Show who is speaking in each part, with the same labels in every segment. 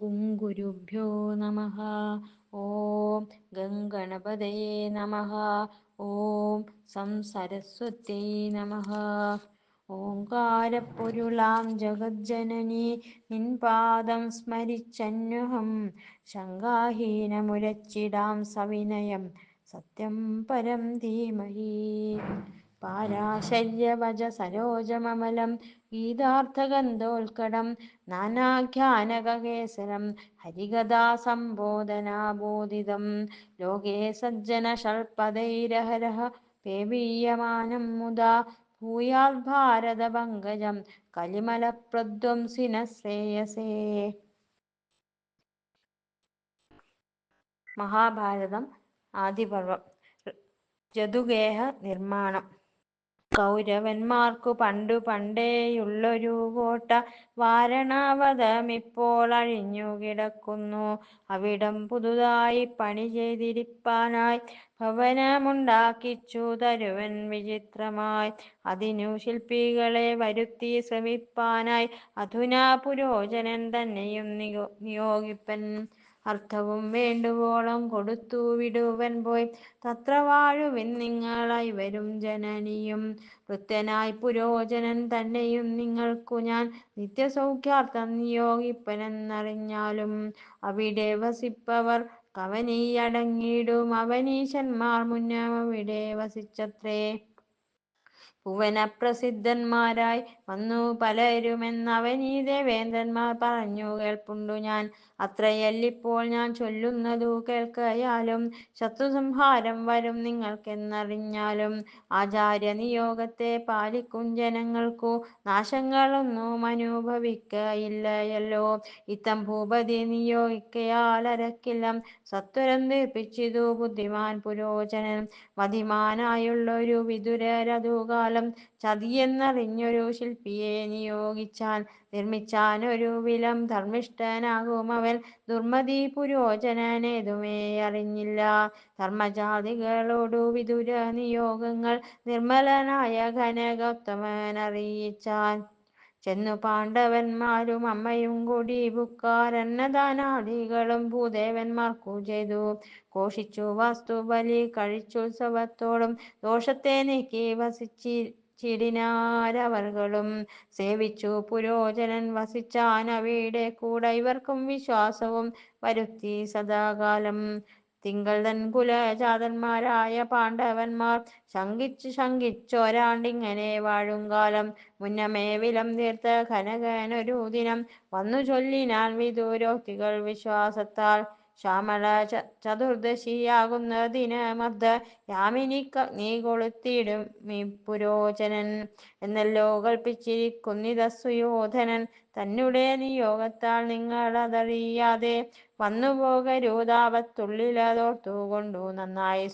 Speaker 1: ഗുരുഭ്യോ നമ. ഓം ഗംഗണപതയെ നമ. ഓം സം സരസ്വത്യൈ നമ. ഓങ്കാരപ്പൊരുളാം ജഗജ്ജനനി നിൻപാദം സ്മരിച്ചന്വഹം. ശങ്കാഹീനമുരച്ചിടാം സവിനയം. സത്യം പരം ധീമഹി. പാരാശര്യവച സരോജമമലം. ഗീതാർത്ഥഗന്ധോത്കടം നാനാഖ്യാനകകേസരം ഹരികഥാസംബോധനാബോധിതം ലോകേ സജ്ജന സജ്ജനഷൽപ്പദൈരഹരഃ പേവീയമാനം മുദാ ഭൂയാത് ഭാരതപങ്കജം കലിമലപ്രധ്വംസിനഃ ശ്രേയസേ. മഹാഭാരതം ആദിപർവം ജതുഗേഹ നിർമ്മാണം കൗരവന്മാർക്കു പണ്ടു പണ്ടേയുള്ളൊരു കോട്ട വാരണാവതമിപ്പോൾ അഴിഞ്ഞുകിടക്കുന്നു. അവിടം പുതുതായി പണി ചെയ്തിരിപ്പാനായി ഭവനമുണ്ടാക്കിച്ചു തരുവൻ വിചിത്രമായി. അതിനു ശില്പികളെ വരുത്തി ശ്രമിപ്പാനായി അധുനാ പുരോചനൻ തന്നെയും നിയോഗിപ്പൻ. അർത്ഥവും വേണ്ടുവോളം കൊടുത്തു വിടുവൻ പോയി തത്ര വാഴുവിൻ നിങ്ങളായി നിങ്ങളൈവരും ജനനിയും. വൃത്തനായി പുരോജനൻ തന്നെയും നിങ്ങൾക്കു ഞാൻ നിത്യസൗഖ്യാർത്ഥം നിയോഗിപ്പനെന്നറിഞ്ഞാലും അവിടെ വസിപ്പവർ കവനീയടങ്ങിയിടും അവനീശന്മാർ മുന്നവിടെ വസിച്ചത്രേ. ഭുവനപ്രസിദ്ധന്മാരായി വന്നു പലരുമെന്നവനീ ദേവേന്ദ്രന്മാർ പറഞ്ഞു കേൾപ്പുണ്ടു ഞാൻ. അത്രയല്ലിപ്പോൾ ഞാൻ ചൊല്ലുന്നതു കേൾക്കയാലും ശത്രുസംഹാരം വരും നിങ്ങൾക്കെന്നറിഞ്ഞാലും. ആചാര്യ നിയോഗത്തെ പാലിക്കും ജനങ്ങൾക്കു നാശങ്ങളൊന്നും അനുഭവിക്കയില്ലയല്ലോ ഇത്തം ഭൂപതി നിയോഗിക്കയാൽ അരക്കില്ലം സത്വരം തീർപ്പിച്ചിതു ബുദ്ധിമാൻ പുരോചനൻ. മതിമാനായുള്ളൊരു വിതുരരതുകാലം ചതിയെന്നറിഞ്ഞൊരു ശില്പിയെ നിയോഗിച്ചാൻ. നിർമ്മിച്ചാനൊരു വിലം ധർമ്മിഷ്ഠനാകുമവൻ ദുർമതി പുരോചനനേതുമേയറിഞ്ഞില്ല. ധർമ്മജാതികളോടു വിതുരനിയോഗങ്ങൾ നിർമ്മലനായ ജനകോത്തമനറിയിച്ചാൻ. ചെന്നു പാണ്ഡവന്മാരും അമ്മയും കൂടി ബുക്കാരന്നദാനാദികളും ഭൂദേവന്മാർക്കു ചെയ്തു. ഘോഷിച്ചു വസ്തുബലി കഴിച്ചുത്സവത്തോടും ദോഷത്തെ നീക്കി വസിച്ചി ചിടിനാരവർകളും സേവിച്ചു പുരോചനൻ വസിച്ചാൻ അവയുടെ കൂടെ ഇവർക്കും വിശ്വാസവും വരുത്തി സദാകാലം. തിങ്ങൾതൻ കുലജാതന്മാരായ പാണ്ഡവന്മാർ ശങ്കിച്ചു ശങ്കിച്ചൊരാണ്ടിങ്ങനെ വാഴുംകാലം. മുന്നമേ വിലം തീർത്ത കനകനൊരു ദിനം വന്നു ചൊല്ലിനാൻ വിദൂരോക്തികൾ വിശ്വാസത്താൽ. ശ്യാമള ചതുർദ്ദശിയാകുന്ന ദിനമർദ്ധയാമിനിക്കഗ്നി കൊളുത്തിയിടുമീ പുരോചനൻ എന്നല്ലോ കൽപ്പിച്ചിരിക്കുന്നിതസുയോധനൻ തന്നെ നിയോഗത്താൽ. നിങ്ങൾ നിങ്ങളതറിയാതെ വന്നുപോകരുതാപത്തുള്ളിലതോർത്തുകൊണ്ടു നന്നായി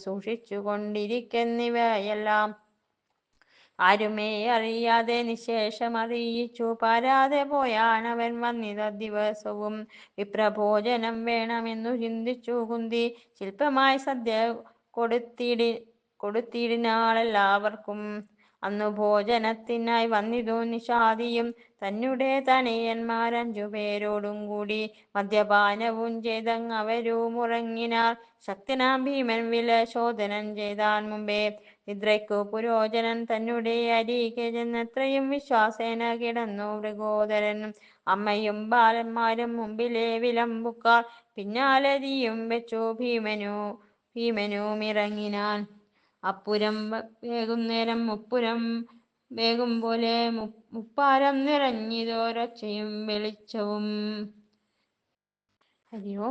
Speaker 1: സൂക്ഷിച്ചുകൊണ്ടിരിക്കെന്നിവയെല്ലാം. നിശേഷം അറിയിച്ചു പാരാതെ പോയാനവൻ വന്നിത ദിവസവും. വിപ്രഭോജനം വേണമെന്നു ചിന്തിച്ചു കുന്തി ശില്പമായി സദ്യ കൊടുത്തിടി കൊടുത്തിടിനാളെല്ലാവർക്കും. അന്നു ഭോജനത്തിനായി വന്നിതു നിഷാദിയും തന്നെ തനയന്മാരഞ്ചുപേരോടും കൂടി. മദ്യപാനവും ചെയ്തങ്ങവരുമുറങ്ങിനാർ. ശക്തനാം ഭീമൻ വില ശോധനം ചെയ്താൻ മുമ്പേ. നിദ്രയ്ക്കു പുരോചനൻ തന്നെ അരികെ ചെന്നത്രയും വിശ്വാസേന കിടന്നു. മൃഗോദരനും അമ്മയും ബാലന്മാരും മുമ്പിലെ വിലമ്പുക്കാർ പിന്നാലതിയും വെച്ചു ഭീമനു ഭീമനും ഇറങ്ങിനാൻ അപ്പുരം വേകുന്നേരം മുപ്പുരം വേഗം പോലെ മുപ്പാരം നിറഞ്ഞിതൊരൊച്ചയും വെളിച്ചവും. അയ്യോ